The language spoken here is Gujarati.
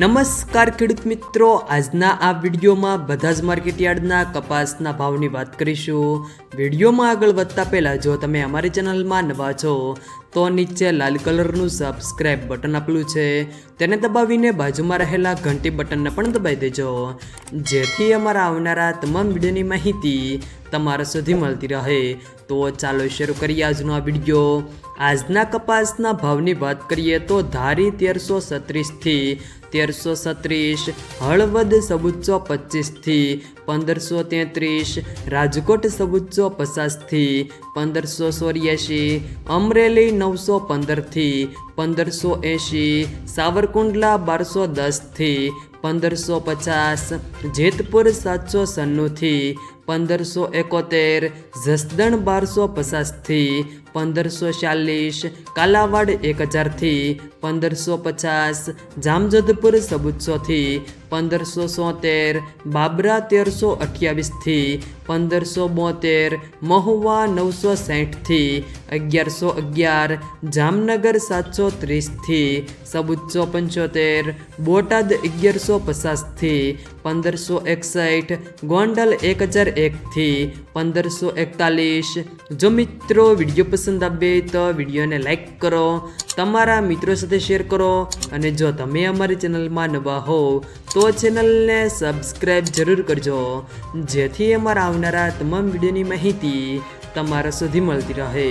નમસ્કાર ખેડૂત મિત્રો. આજના આ વિડીયોમાં બધા જ માર્કેટયાર્ડના કપાસના ભાવની વાત કરીશું. વિડીયોમાં આગળ વધતા પહેલાં જો તમે અમારી ચેનલમાં નવા છો, તો નીચે લાલ કલરનું સબસ્ક્રાઇબ બટન આપેલું છે. તેને દબાવીને બાજુમાં રહેલા ઘંટી બટનને પણ દબાવી દેજો. જેથી અમારા આવનારા તમામ વિડીયોની માહિતી તમારા સુધી મળતી રહે. તો ચાલો શરૂ કરીએ આજનો આ વીડિયો. આજના કપાસના ભાવની વાત કરીએ તો ધારી તેરસો સત્રીસથી તેરસો સત્રીસ હળવદ સબુચ્ચો પચીસથી પંદરસો તેત્રીસ, રાજકોટ સબુચ્ચો પચાસથી પંદરસો ચોર્યાસી, અમરેલી નવસો પંદરથી પંદરસો એંશી, સાવરકુંડલા બારસો દસથી પંદરસો પચાસ, જેતપુર સાતસો સન્નુંથી પંદરસો એકોતેર, જસદણ બારસો પચાસથી પંદરસો ચાલીસ, કાલાવાડ એક હજારથી પંદરસો પચાસ, જામજોધપુર સબુચ્ચોથી પંદરસો સોતેર, બાબરા તેરસો અઠ્યાવીસથી પંદરસો બોતેર, મહુવા નવસો સાઠથી અગિયારસો અગિયાર, જામનગર સાતસો ત્રીસથી સબુચ્ચો પંચોતેર, બોટાદ અગિયારસો પચાસથી પંદરસો એકસઠ, ગોંડલ એક હજાર એકથી પંદરસો એકતાલીસ. જો મિત્રો વીડિયો પસંદ આવે તો વિડીયોને લાઈક કરો, તમારા મિત્રો સાથે શેર કરો અને જો તમે અમારી ચેનલમાં નવા હો તો ચેનલને સબસ્ક્રાઈબ જરૂર કરજો. જેથી અમારા આવનારા તમામ વિડીયોની માહિતી તમારા સુધી મળતી રહે.